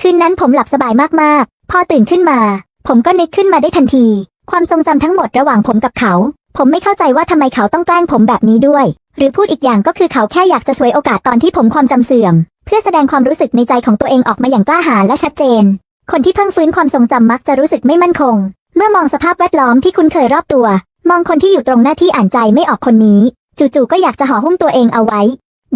คืนนั้นผมหลับสบายมากๆ พอตื่นขึ้นมา ผมก็นึกขึ้นมาได้ทันที ความทรงจำทั้งหมดระหว่างผมกับเขา ผมไม่เข้าใจว่าทำไมเขาต้องแกล้งผมแบบนี้ด้วย หรือพูดอีกอย่างก็คือเขาแค่อยากจะช่วยโอกาสตอนที่ผมความจำเสื่อม เพื่อแสดงความรู้สึกในใจของตัวเองออกมาอย่างกล้าหาญและชัดเจน คนที่เพิ่งฟื้นความทรงจำมักจะรู้สึกไม่มั่นคง เมื่อมองสภาพแวดล้อมที่คุ้นเคยรอบตัว มองคนที่อยู่ตรงหน้าที่อ่านใจไม่ออกคนนี้ จู่ๆก็อยากจะห่อหุ้มตัวเองเอาไว้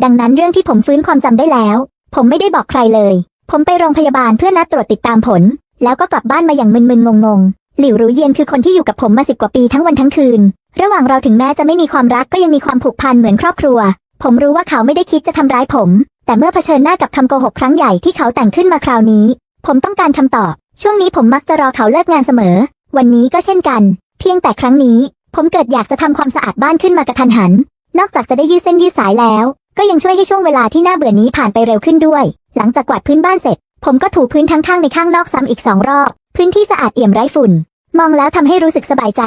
ดังนั้นเรื่องที่ผมฟื้นความจำได้แล้ว ผมไม่ได้บอกใครเลย ผมไปโรงพยาบาลเพื่อนัดตรวจติดตามผล แล้วก็กลับบ้านมาอย่างมึนๆงงๆ หลิวรู้เย็นคือคนที่อยู่กับผมมาสิบกว่าปีทั้งวันทั้งคืน ระหว่างเราถึงแม้จะไม่มีความรักก็ยังมีความผูกพันเหมือนครอบครัว ผมรู้ว่าเขาไม่ได้คิดจะทำร้ายผม แต่เมื่อเผชิญหน้ากับคำโกหกครั้งใหญ่ที่เขาแต่งขึ้นมาคราวนี้ ผมต้องการคำตอบ ช่วงนี้ผมมักจะรอเขาเลิกงานเสมอ วันนี้ก็เช่นกัน เพียงแต่ครั้งนี้ ผมเกิดอยากจะทำความสะอาดบ้านขึ้นมากระทันหัน นอกจากจะได้ยืดเส้นยืดสายแล้ว ก็ยังช่วยให้ช่วงเวลาที่น่าเบื่อนี้ผ่านไปเร็วขึ้นด้วย หลังจากกวาดพื้นบ้านเสร็จ ผมก็ถูพื้นทั้งข้างในข้างนอกซ้ำอีกสองรอบ พื้นที่สะอาดเอี่ยมไร้ฝุ่น มองแล้วทำให้รู้สึกสบายใจ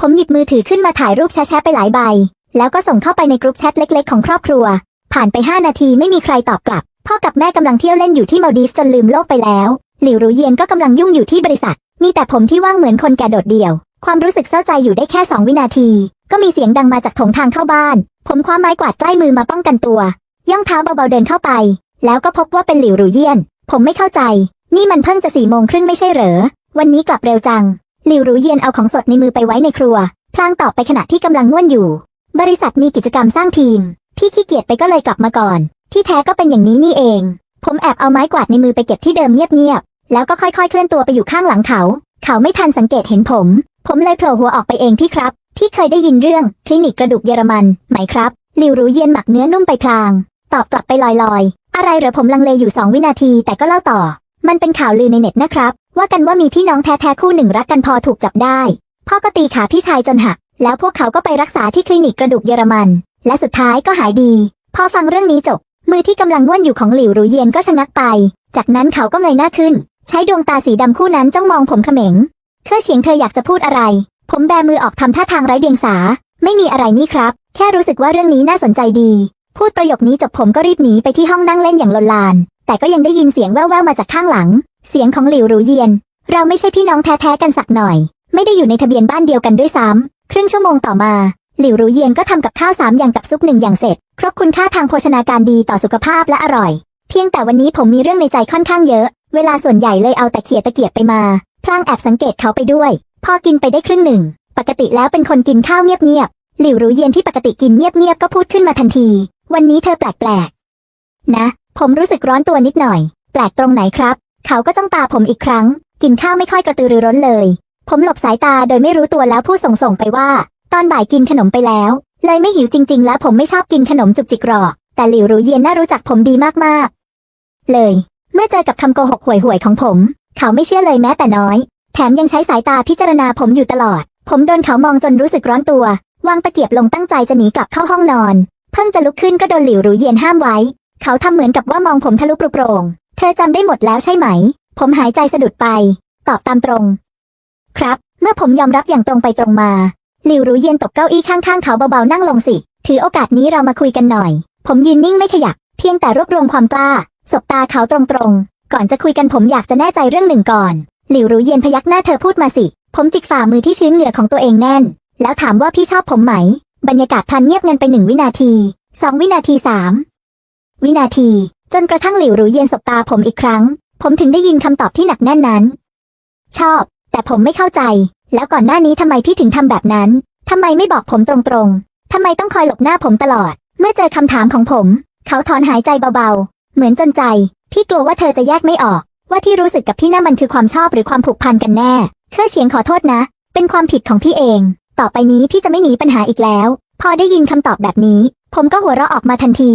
ผมหยิบมือถือขึ้นมาถ่ายรูปแชะไปหลายใบ แล้วก็ส่งเข้าไปในกรุ๊ปแชทเล็ก ๆ ของครอบครัว ผ่านไป 5 นาทีไม่มีใครตอบกลับ พ่อกับแม่กำลังเที่ยวเล่นอยู่ที่มาลดีฟจนลืมโลกไปแล้ว หลิวรู้เย็นก็กำลังยุ่งอยู่ที่บริษัท มีแต่ผมที่ว่างเหมือนคนแก่โดดเดี่ยว ความรู้สึกเศร้าใจอยู่ได้แค่2วินาที ก็มีเสียงดังมาจากโถงทางเข้าบ้าน ผมคว้าไม้กวาดใกล้มือมาป้องกันตัว ย่องเท้าเบาๆเดินเข้าไป แล้วก็พบว่าเป็นหลิวหรูเยี่ยน ผมไม่เข้าใจ นี่มันเพิ่งจะสี่โมงครึ่งไม่ใช่เหรอ วันนี้กลับเร็วจัง หลิวหรูเยียนเอาของสดในมือไปไว้ในครัว พลางตอบไปขณะที่กำลังง่วนอยู่ บริษัทมีกิจกรรมสร้างทีม พี่ขี้เกียจไปก็เลยกลับมาก่อน ที่แท้ก็เป็นอย่างนี้นี่เอง ผมแอบเอาไม้กวาดในมือไปเก็บที่เดิมเงียบๆ แล้วก็ค่อยๆ เคลื่อนตัวไปอยู่ข้างหลังเขา เขาไม่ทันสังเกตเห็นผม ผมเลยโผล่หัวออกไปเองพี่ครับ พี่เคยได้ยินเรื่องคลินิกกระดูกเยอรมันไหมครับหลิวรู้เย็นหมักเนื้อนุ่มไปพลาง ตอบกลับไปลอยๆ อะไรเหรอผมลังเลอยู่สองวินาทีแต่ก็เล่าต่อ มันเป็นข่าวลือในเน็ตนะครับ ว่ากันว่ามีพี่น้องแท้ๆคู่หนึ่งรักกันพอถูกจับได้ พ่อก็ตีขาพี่ชายจนหัก แล้วพวกเขาก็ไปรักษาที่คลินิกกระดูกเยอรมัน และสุดท้ายก็หายดี พอฟังเรื่องนี้จบ มือที่กำลังง่วนอยู่ของหลิวหรูเย็นก็ชะงักไป จากนั้นเขาก็เงยหน้าขึ้น ใช้ดวงตาสีดำคู่นั้นจ้องมองผมเขม็ง เครื่อเฉียงเธออยากจะพูดอะไร ผมแบมือออกทำท่าทางไร้เดียงสา ไม่มีอะไรนี่ครับ แค่รู้สึกว่าเรื่องนี้น่าสนใจดี พูดประโยคนี้จบผมก็รีบหนีไปที่ห้องนั่งเล่นอย่างลนลาน แต่ก็ยังได้ยินเสียงแว่วๆมาจากข้างหลัง เสียงของหลิวหรูเยียนเราไม่ใช่พี่น้องแท้ๆกันสักหน่อย ไม่ได้อยู่ในทะเบียนบ้านเดียวกันด้วยซ้ำครึ่งชั่วโมงต่อมา หลิวหรูเยียนก็ทำกับข้าวสามอย่างกับซุปหนึ่งอย่างเสร็จ ครบคุณค่าทางโภชนาการดีต่อสุขภาพและอร่อย เพียงแต่วันนี้ผมมีเรื่องในใจค่อนข้างเยอะ เวลาส่วนใหญ่เลยเอาแต่เขียตะเกียบไปมา พลางแอบสังเกตเขาไปด้วย พอกินไปได้ครึ่งหนึ่ง ปกติแล้วเป็นคนกินข้าวเงียบๆหลิวรู้เย็นที่ปกติกินเงียบๆก็พูดขึ้นมาทันที วันนี้เธอแปลกๆนะ ผมรู้สึกร้อนตัวนิดหน่อย แปลกตรงไหนครับ เขาก็จ้องตาผมอีกครั้ง กินข้าวไม่ค่อยกระตือรือร้นเลย ผมหลบสายตาโดยไม่รู้ตัวแล้วพูดส่งๆไปว่า ตอนบ่ายกินขนมไปแล้ว เลยไม่หิวจริง ๆ แล้วผมไม่ชอบกินขนมจุกจิกหรอกแต่หลิวรู้เย็นน่ารู้จักผมดีมากๆ เลย เมื่อเจอกับคำโกหกห่วยๆของผม เขาไม่เชื่อเลยแม้แต่น้อย แถมยังใช้สายตาพิจารณาผมอยู่ตลอด ผมโดนเขามองจนรู้สึกร้อนตัว วางตะเกียบลงตั้งใจจะหนีกลับเข้าห้องนอน เพิ่งจะลุกขึ้นก็โดนหลิวหรูเย็นห้ามไว้ เขาทำเหมือนกับว่ามองผมทะลุปรุโปร่งเธอจำได้หมดแล้วใช่ไหม ผมหายใจสะดุดไป ตอบตามตรง ครับ เมื่อผมยอมรับอย่างตรงไปตรงมา หลิวหรูเย็นตบเก้าอี้ข้างๆเขาเบาๆนั่งลงสิ ถือโอกาสนี้เรามาคุยกันหน่อย ผมยืนนิ่งไม่ขยับ เพียงแต่รวบรวมความกล้า สบตาเขาตรงๆ ก่อนจะคุยกันผมอยากจะแน่ใจเรื่องหนึ่งก่อน หลิวหรูเย็นพยักหน้าเธอพูดมาสิ ผมจิกฝ่ามือที่ชื้นเหงื่อของตัวเองแน่น แล้วถามว่าพี่ชอบผมไหม บรรยากาศพันเงียบเงินไปหนึ่งวินาทีสองวินาทีสามวินาที จนกระทั่งหลิวหรูเย็นสบตาผมอีกครั้ง ผมถึงได้ยินคำตอบที่หนักแน่นนั้น ชอบ แต่ผมไม่เข้าใจ แล้วก่อนหน้านี้ทำไมพี่ถึงทำแบบนั้นทำไมไม่บอกผมตรงๆทำไมต้องคอยหลบหน้าผมตลอด เมื่อเจอคำถามของผม เขาถอนหายใจเบาๆ เหมือนจนใจ พี่กลัวว่าเธอจะแยกไม่ออก ว่าที่รู้สึกกับพี่น่ามันคือความชอบหรือความผูกพันกันแน่เครือเฉียงขอโทษนะ เป็นความผิดของพี่เอง ต่อไปนี้พี่จะไม่หนีปัญหาอีกแล้ว พอได้ยินคำตอบแบบนี้ ผมก็หัวเราะออกมาทันที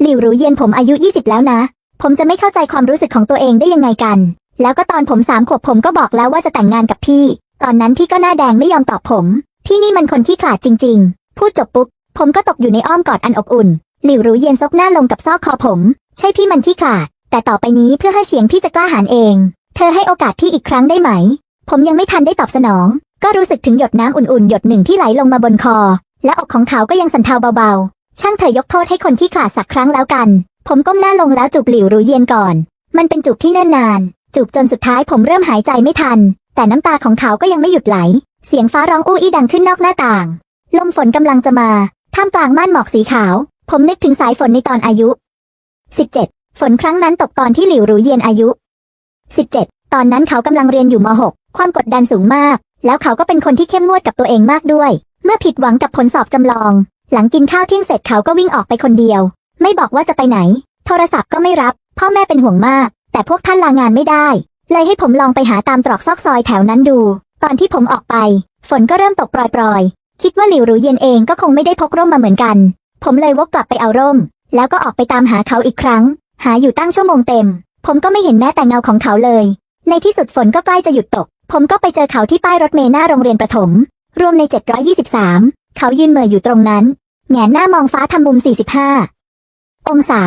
หลิวรู้เย็นผมอายุ 20 แล้วนะ ผมจะไม่เข้าใจความรู้สึกของตัวเองได้ยังไงกัน แล้วก็ตอนผมสามขวบผมก็บอกแล้วว่าจะแต่งงานกับพี่ ตอนนั้นพี่ก็หน้าแดงไม่ยอมตอบผม พี่นี่มันคนขี้ขลาดจริง ๆ พูดจบปุ๊บ ผมก็ตกอยู่ในอ้อมกอดอันอบอุ่น หลิวรู้เย็นซบหน้าลงกับซอกคอผม ใช่พี่มันขี้ขลาด แต่ต่อไปนี้เพื่อให้เฉียงพี่จะกล้าหาญเอง เธอให้โอกาสพี่อีกครั้งได้ไหม ผมยังไม่ทันได้ตอบสนอง ก็รู้สึกถึงหยดน้ำอุ่นๆ หยดหนึ่งที่ไหลลงมาบนคอ และอกของเขาก็ยังสั่นเทาเบาๆ ช่างเธอยกโทษให้คนขี้ขลาดสักครั้งแล้วกัน ผมก้มหน้าลงแล้วจูบหลิวรู้เย็นก่อน มันเป็นจูบที่เนิ่นนาน จูบจนสุดท้ายผมเริ่มหายใจไม่ทัน แต่น้ำตาของเขาก็ยังไม่หยุดไหล เสียงฟ้าร้องอู้อี้ดังขึ้นนอกหน้าต่าง ลมฝนกำลังจะมา ท่ามกลางม่านหมอกสีขาว ผมนึกถึงสายฝนในตอนอายุ 17 ฝนครั้งนั้นตกตอนที่หลิวหรูเย็นอายุ 17 ตอนนั้นเขากำลังเรียนอยู่ม .6 ความกดดันสูงมาก แล้วเขาก็เป็นคนที่เข้มงวดกับตัวเองมากด้วย เมื่อผิดหวังกับผลสอบจำลอง หลังกินข้าวเที่ยงเสร็จเขาก็วิ่งออกไปคนเดียว ไม่บอกว่าจะไปไหน โทรศัพท์ก็ไม่รับ พ่อแม่เป็นห่วงมาก แต่พวกท่านลางานไม่ได้ เลยให้ผมลองไปหาตามตรอกซอกซอยแถวนั้นดู ตอนที่ผมออกไป ฝนก็เริ่มตกปรอยๆ คิดว่าหลิวหรูเย็นเองก็คงไม่ได้พกร่มมาเหมือนกัน ผมเลยวกกลับไปเอาร่ม แล้วก็ออกไปตามหาเขาอีกครั้ง หาอยู่ตั้งชั่วโมงเต็ม ผมก็ไม่เห็นแม้แต่เงาของเขาเลย ในที่สุดฝนก็ใกล้จะหยุดตก ผมก็ไปเจอเขาที่ป้ายรถเมล์หน้าโรงเรียนประถม รวมใน 723 เขายืนเม่ออยู่ตรงนั้นแหงนหน้ามองฟ้าทำมุม 45 องศา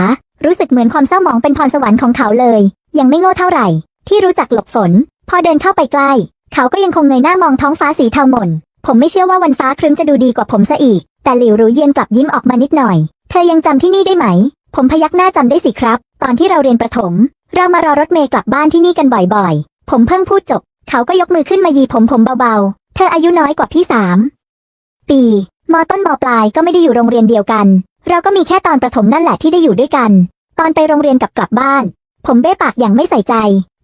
รู้สึกเหมือนความเศร้าหมองเป็นพรสวรรค์ของเขาเลย ยังไม่โง่เท่าไหร่ ที่รู้จักหลบฝน พอเดินเข้าไปใกล้ เขาก็ยังคงเงยหน้ามองท้องฟ้าสีเทาหม่น ผมไม่เชื่อว่าวันฟ้าครึ้มจะดูดีกว่าผมซะอีก แต่หลิวรู้เย็นกลับยิ้มออกมานิดหน่อย เธอยังจำที่นี่ได้ไหม ผมพยักหน้าจำได้สิครับ ตอนที่เราเรียนประถม เรามารอรถเมล์กลับบ้านที่นี่กันบ่อยๆ ผมเพิ่งพูดจบ เขาก็ยกมือขึ้นมายีผมผมเบาๆ เธออายุน้อยกว่าพี่สามปีมต้นมปลายก็ไม่ได้อยู่โรงเรียนเดียวกัน เราก็มีแค่ตอนประถมนั่นแหละที่ได้อยู่ด้วยกัน ตอนไปโรงเรียนกับกลับบ้าน ผมเบ้ปากอย่างไม่ใส่ใจ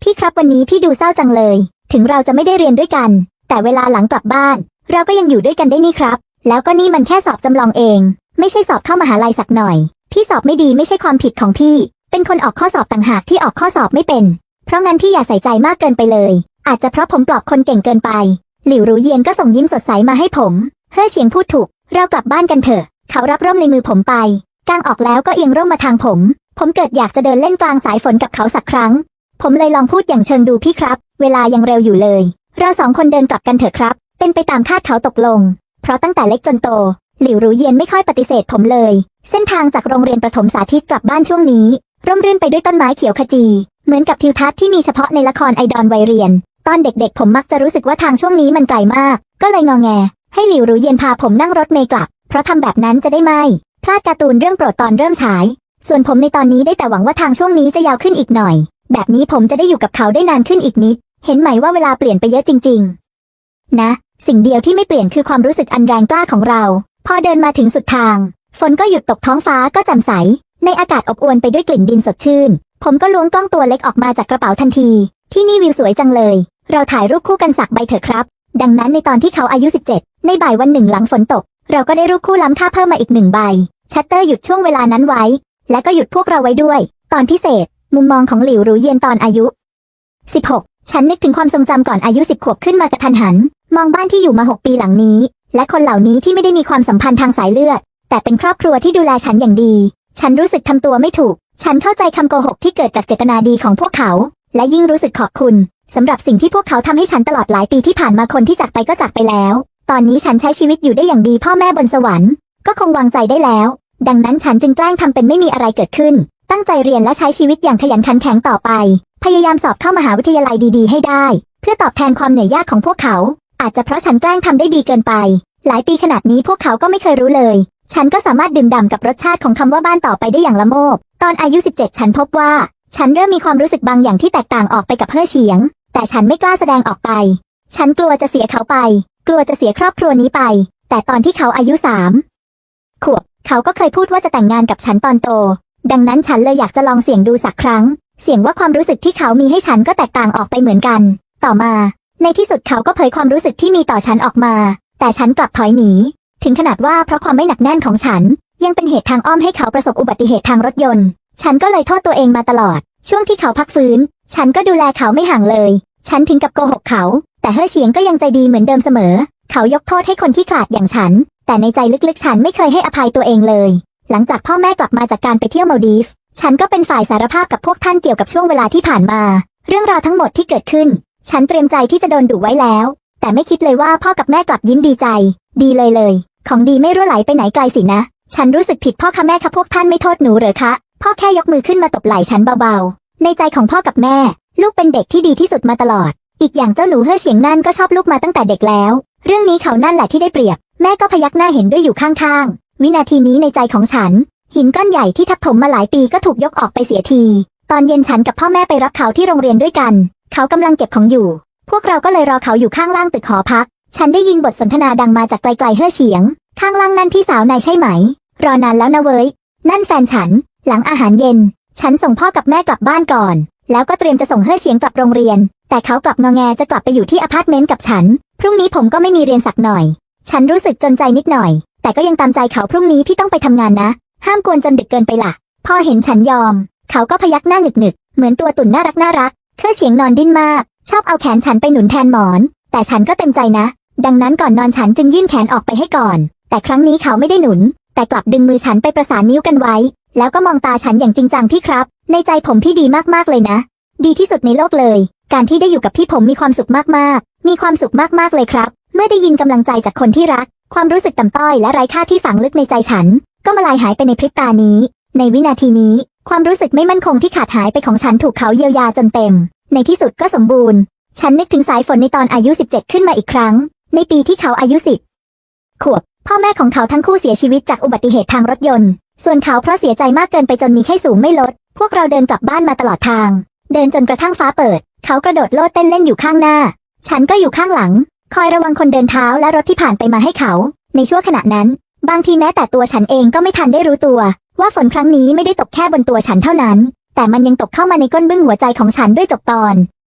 พี่ครับวันนี้พี่ดูเศร้าจังเลย ถึงเราจะไม่ได้เรียนด้วยกัน แต่เวลาหลังกลับบ้าน เราก็ยังอยู่ด้วยกันได้นี่ครับ แล้วก็นี่มันแค่สอบจำลองเอง ไม่ใช่สอบเข้ามหาลัยสักหน่อย พี่สอบไม่ดีไม่ใช่ความผิดของพี่ เป็นคนออกข้อสอบต่างหากที่ออกข้อสอบไม่เป็น เพราะงั้นพี่อย่าใส่ใจมากเกินไปเลย อาจจะเพราะผมปลอบคนเก่งเกินไป หลิวรู้เยียนก็ส่งยิ้มสดใสมาให้ผม เฮ่อเฉียงพูดถูก เรากลับบ้านกันเถอะ เขารับร่มในมือผมไป กางออกแล้วก็เอียงร่มมาทางผม ผมเกิดอยากจะเดินเล่นกลางสายฝนกับเขาสักครั้ง ผมเลยลองพูดอย่างเชิงดูพี่ครับ เวลายังเร็วอยู่เลย เราสองคนเดินกลับกันเถอะครับ เป็นไปตามคาดเขาตกลง เพราะตั้งแต่เล็กจนโต หลิวรู้เย็นไม่ค่อยปฏิเสธผมเลย เส้นทางจากโรงเรียนประถมสาธิตกลับบ้านช่วงนี้ ร่มรื่นไปด้วยต้นไม้เขียวขจี เหมือนกับทิวทัศน์ที่มีเฉพาะในละครไอดอลวัยเรียน ตอนเด็กๆ ผมมักจะรู้สึกว่าทางช่วงนี้มันไกลมาก ก็เลยงอแง ให้หลิวรู้เย็นพาผมนั่งรถเมล์กลับ เพราะทำแบบนั้นจะได้ไม่พลาดการ์ตูนเรื่องโปรดตอนเริ่มฉาย ส่วนผมในตอนนี้ได้แต่หวังว่าทางช่วงนี้จะยาวขึ้นอีกหน่อย แบบนี้ผมจะได้อยู่กับเขาได้นานขึ้นอีกนิด เห็นไหมว่าเวลาเปลี่ยนไปเยอะจริง ๆ นะ สิ่งเดียวที่ไม่เปลี่ยนคือความรู้สึกอันแรงกล้าของเรา พอเดินมาถึงสุดทางฝนก็หยุดตกท้องฟ้าก็แจ่มใส ในอากาศอบอวลไปด้วยกลิ่นดินสดชื่น ผมก็ล้วงกล้องตัวเล็กออกมาจากกระเป๋าทันที ที่นี่วิวสวยจังเลย เราถ่ายรูปคู่กันสักใบเถอะครับ ดังนั้นในตอนที่เขาอายุ 17 ในบ่ายวันหนึ่งหลังฝนตก เราก็ได้รูปคู่ล้ำค่าเพิ่มมาอีกหนึ่งใบ ชัตเตอร์หยุดช่วงเวลานั้นไว้ และก็หยุดพวกเราไว้ด้วย ตอนพิเศษ มุมมองของหลิวรู้เย็นตอนอายุ 16 ฉันนึกถึงความทรงจำก่อนอายุ 10 ขวบขึ้นมากระทันหัน มองบ้านที่อยู่มา 6 ปีหลังนี้ และคนเหล่านี้ที่ไม่ได้มีความสัมพันธ์ทางสายเลือด แต่เป็นครอบครัวที่ดูแลฉันอย่างดี ฉันรู้สึกทำตัวไม่ถูก ฉันเข้าใจคำโกหกที่เกิดจากเจตนาดีของพวกเขา และยิ่งรู้สึกขอบคุณสำหรับสิ่งที่พวกเขาทำให้ฉันตลอดหลายปีที่ผ่านมาคนที่จากไปก็จากไปแล้ว ตอนนี้ฉันใช้ชีวิตอยู่ได้อย่างดีพ่อแม่บนสวรรค์ ก็คงวางใจได้แล้ว ดังนั้นฉันจึงแกล้งทำเป็นไม่มีอะไรเกิดขึ้น ตั้งใจเรียนและใช้ชีวิตอย่างขยันขันแข็งต่อไป พยายามสอบเข้ามหาวิทยาลัยดี ๆ ให้ได้ เพื่อตอบแทนความเหนื่อยยากของพวกเขา อาจจะเพราะฉันแกล้งทำได้ดีเกินไป หลายปีขนาดนี้พวกเขาก็ไม่เคยรู้เลย ฉันก็สามารถดื่มด่ำกับรสชาติของคำว่าบ้านต่อไปได้อย่างละโมบ ตอนอายุ 17 ฉันพบว่า ฉันเริ่มมีความรู้สึกบางอย่างที่แตกต่างออกไปกับเฮ่อเฉียง แต่ฉันไม่กล้าแสดงออกไป ฉันกลัวจะเสียเขาไป กลัวจะเสียครอบครัวนี้ไป แต่ตอนที่เขาอายุสามขวบ เขาก็เคยพูดว่าจะแต่งงานกับฉันตอนโต ดังนั้นฉันเลยอยากจะลองเสี่ยงดูสักครั้ง เสี่ยงว่าความรู้สึกที่เขามีให้ฉันก็แตกต่างออกไปเหมือนกัน ต่อมา ในที่สุดเขาก็เผยความรู้สึกที่มีต่อฉันออกมา แต่ฉันกลับถอยหนี ถึงขนาดว่าเพราะความไม่หนักแน่นของฉัน ยังเป็นเหตุทางอ้อมให้เขาประสบอุบัติเหตุทางรถยนต์ ฉันก็เลยโทษตัวเองมาตลอด ช่วงที่เขาพักฟื้น ฉันก็ดูแลเขาไม่ห่างเลย ฉันถึงกับโกหกเขา แต่เฮ่อเฉียงก็ยังใจดีเหมือนเดิมเสมอ เขายกโทษให้คนที่ขาดอย่างฉัน แต่ในใจลึกๆ ฉันไม่เคยให้อภัยตัวเองเลย หลังจากพ่อแม่กลับมาจากการไปเที่ยวมาลดีฟ ฉันก็เป็นฝ่ายสารภาพกับพวกท่านเกี่ยวกับช่วงเวลาที่ผ่านมา เรื่องราวทั้งหมดที่เกิดขึ้น ฉันเตรียมใจที่จะโดนดุไว้แล้ว แต่ไม่คิดเลยว่าพ่อกับแม่กลับยิ้มดีใจ ดีเลยเลย ของดีไม่รั่วไหลไปไหนไกลสินะ ฉันรู้สึกผิดพ่อค่ะแม่ค่ะพวกท่านไม่โทษหนูเหรอคะ พ่อแค่ยกมือขึ้นมาตบไหล่ฉันเบาๆ ในใจของพ่อกับแม่ ลูกเป็นเด็กที่ดีที่สุดมาตลอด อีกอย่างเจ้าหนูเฮ่อเฉียงนั่นก็ชอบลูกมาตั้งแต่เด็กแล้ว เรื่องนี้เขานั่นแหละที่ได้เปรียบ แม่ก็พยักหน้าเห็นด้วยอยู่ข้างๆ วินาทีนี้ในใจของฉัน หินก้อนใหญ่ที่ทับถมมาหลายปีก็ถูกยกออกไปเสียที ตอนเย็นฉันกับพ่อแม่ไปรับเขาที่โรงเรียนด้วยกัน เขากำลังเก็บของอยู่ พวกเราก็เลยรอเขาอยู่ข้างล่างตึกหอพัก ฉันได้ยินบทสนทนาดังมาจากไกลๆเฮ่อเฉียง ข้างล่างนั่นพี่สาวนายใช่ไหม รอนานแล้วนะเว้ย นั่นแฟนฉัน หลังอาหารเย็น ฉันส่งพ่อกับแม่กลับบ้านก่อน แล้วก็เตรียมจะส่งเฮ่อเฉียงกลับโรงเรียน แต่เขากลับงอแงจะกลับไปอยู่ที่อพาร์ตเมนต์กับฉัน พรุ่งนี้ผมก็ไม่มีเรียนสักหน่อย ฉันรู้สึกจนใจนิดหน่อย แต่ก็ยังตามใจเขาพรุ่งนี้พี่ต้องไปทำงานนะ ห้ามกวนจนดึกเกินไปล่ะพอเห็นฉันยอม เขาก็พยักหน้าหนึกหนึกเหมือนตัวตุ่นน่ารักน่ารักเครื่อเฉียงนอนดิ้นมาก ชอบเอาแขนฉันไปหนุนแทนหมอน แต่ฉันก็เต็มใจนะ ดังนั้นก่อนนอนฉันจึงยื่นแขนออกไปให้ก่อน แต่ครั้งนี้เขาไม่ได้หนุน แต่กลับดึงมือฉันไปประสานนิ้วกันไว้ แล้วก็มองตาฉันอย่างจริงจังพี่ครับ ในใจผมพี่ดีมากๆเลยนะ ดีที่สุดในโลกเลย การที่ได้อยู่กับพี่ผมมีความสุขมากๆ มีความสุขมากๆเลยครับ เมื่อได้ยินกำลังใจจากคนที่รัก ความรู้สึกต่ำต้อยและไร้ค่าที่ฝังลึกในใจฉัน ก็มาลายหายไปในพริบตานี้ ในวินาทีนี้ ความรู้สึกไม่มั่นคงที่ขาดหายไปของฉันถูกเขาเยียวยาจนเต็ม ในที่สุดก็สมบูรณ์ ฉันนึกถึงสายฝนในตอนอายุ 17 ขึ้นมาอีกครั้ง ในปีที่เขาอายุ10ขวบ พ่อแม่ของเขาทั้งคู่เสียชีวิตจากอุบัติเหตุทางรถยนต์ ส่วนเขาเพราะเสียใจมากเกินไปจนมีไข้สูงไม่ลด พวกเราเดินกลับบ้านมาตลอดทาง เดินจนกระทั่งฟ้าเปิด เขากระโดดโลดเต้นเล่นอยู่ข้างหน้า ฉันก็อยู่ข้างหลัง คอยระวังคนเดินเท้าและรถที่ผ่านไปมาให้เขา ในช่วงขณะนั้น บางทีแม้แต่ตัวฉันเองก็ไม่ทันได้รู้ตัว ว่าฝนครั้งนี้ไม่ได้ตกแค่บนตัวฉันเท่านั้น แต่มันยังตกเข้ามาในก้นบึ้งหัวใจของฉันด้วยจบตอน